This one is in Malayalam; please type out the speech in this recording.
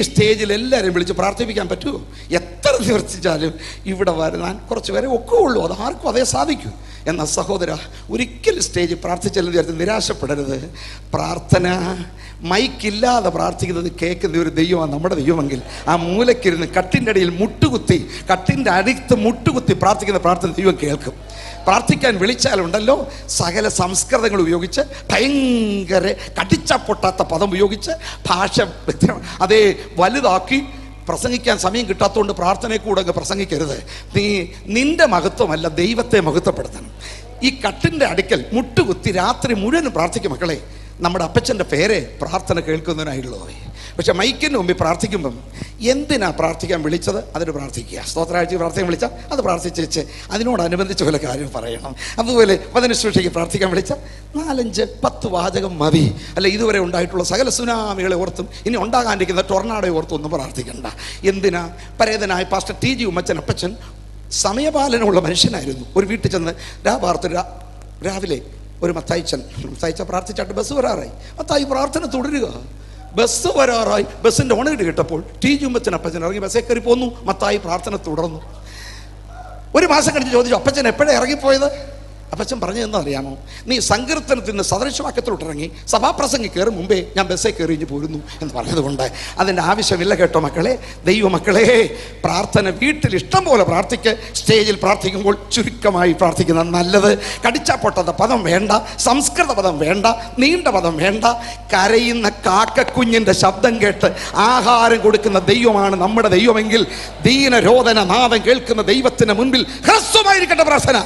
ഈ സ്റ്റേജിൽ എല്ലാവരും വിളിച്ച് പ്രാർത്ഥിപ്പിക്കാൻ പറ്റുമോ? എത്ര നിവർത്തിച്ചാലും ഇവിടെ വരുന്നാൻ കുറച്ച് പേരെ ഒക്കെ ഉള്ളൂ അത് ആർക്കും അതേ സാധിക്കൂ. എന്നാൽ സഹോദര ഒരിക്കലും സ്റ്റേജിൽ പ്രാർത്ഥിച്ചാലും വിചാരിച്ച് നിരാശപ്പെടരുത്. പ്രാർത്ഥന മൈക്കില്ലാതെ പ്രാർത്ഥിക്കുന്നത് കേൾക്കുന്ന ഒരു ദൈവമാണ് നമ്മുടെ ദൈവമെങ്കിൽ. ആ മൂലക്കിരുന്ന് കട്ടിന്റെ അടിയിൽ മുട്ടുകുത്തി കട്ടിന്റെ അടുത്ത് മുട്ടുകുത്തി പ്രാർത്ഥിക്കുന്ന പ്രാർത്ഥന ദൈവം കേൾക്കും. പ്രാർത്ഥിക്കാൻ വിളിച്ചാലുണ്ടല്ലോ സകല സംസ്കൃതങ്ങൾ ഉപയോഗിച്ച് ഭയങ്കര കടിച്ച പൊട്ടാത്ത പദം ഉപയോഗിച്ച് ഭാഷ അതേ വലുതാക്കി പ്രസംഗിക്കാൻ സമയം കിട്ടാത്തതുകൊണ്ട് പ്രാർത്ഥനയെ കൂടെ അങ്ങ് പ്രസംഗിക്കരുത്. നീ നിന്റെ മഹത്വമല്ല ദൈവത്തെ മഹത്വപ്പെടുത്തണം. ഈ കട്ടിന്റെ അടുക്കൽ മുട്ടുകുത്തി രാത്രി മുഴുവനും പ്രാർത്ഥിക്കും മക്കളെ. നമ്മുടെ അപ്പച്ചന്റെ പേരെ പ്രാർത്ഥന കേൾക്കുന്നതിനായുള്ളൂ പക്ഷെ മൈക്കിന് മുമ്പിൽ പ്രാർത്ഥിക്കുമ്പം എന്തിനാ പ്രാർത്ഥിക്കാൻ വിളിച്ചത്? അതിന് പ്രാർത്ഥിക്കുക. സ്തോത്രാഴ്ച പ്രാർത്ഥിക്കാൻ വിളിച്ചാൽ അത് പ്രാർത്ഥിച്ചേച്ച് അതിനോടനുബന്ധിച്ച് വല്ല കാര്യം പറയണം. അതുപോലെ വചനശുശ്രൂഷയ്ക്ക് പ്രാർത്ഥിക്കാൻ വിളിച്ച നാലഞ്ച് പത്ത് വാചകം മതി. അല്ല ഇതുവരെ ഉണ്ടായിട്ടുള്ള സകല സുനാമികളെ ഓർത്തും ഇനി ഉണ്ടാകാനിരിക്കുന്ന ടൊർണാഡോ ഓർത്തും ഒന്നും പ്രാർത്ഥിക്കണ്ട. എന്തിനാ? പരേതനായ പാസ്റ്റർ ടി ജി ഉമ്മച്ചൻ അപ്പച്ചൻ സമയപാലനമുള്ള മനുഷ്യനായിരുന്നു. ഒരു വീട്ടിൽ ചെന്ന് രാ പാർത്ത് രാ രാവിലെ ഒരു മത്തായിച്ചൻ മത്തായിച്ച പ്രാർത്ഥിച്ചിട്ട് ബസ് വരാറായി. മത്തായി പ്രാർത്ഥന തുടരുക. ബസ് വരാറായി. ബസ്സിന്റെ ഓണയിട്ട് കിട്ടപ്പോൾ ടി ജുമ്പച്ചൻ അപ്പച്ചൻ ഇറങ്ങി ബസ്സേ കയറി പോന്നു. മത്തായി പ്രാർത്ഥന തുടർന്നു. ഒരു മാസം കഴിഞ്ഞ് ചോദിച്ചു അപ്പച്ചൻ എപ്പോഴാണ് ഇറങ്ങിപ്പോയത്? അപ്പച്ചൻ എന്താ അറിയാമോ? നീ സങ്കീർത്തനത്തിന് സദൃശവാക്യത്തിലോട്ട് ഇറങ്ങി സഭാപ്രസംഗി കയറും മുമ്പേ ഞാൻ ബസ്സേ കയറി ഇഞ്ഞ് പോരുന്നു എന്ന് പറഞ്ഞതുകൊണ്ട് അതിന്റെ ആവശ്യമില്ല കേട്ടോ മക്കളെ. ദൈവമക്കളെ പ്രാർത്ഥന വീട്ടിൽ ഇഷ്ടം പോലെ പ്രാർത്ഥിക്ക്. സ്റ്റേജിൽ പ്രാർത്ഥിക്കുമ്പോൾ ചുരുക്കമായി പ്രാർത്ഥിക്കുന്നത് നല്ലത്. കടിച്ചാ പൊട്ടാത്ത പദം വേണ്ട സംസ്കൃത പദം വേണ്ട നീണ്ട പദം വേണ്ട. കരയുന്ന കാക്കക്കുഞ്ഞിന്റെ ശബ്ദം കേട്ട് ആഹാരം കൊടുക്കുന്ന ദൈവമാണ് നമ്മുടെ ദൈവമെങ്കിൽ ദീനരോധന നാദം കേൾക്കുന്ന ദൈവത്തിന് മുൻപിൽ ഹ്രസ്വമായിരിക്കട്ടെ പ്രാർത്ഥന.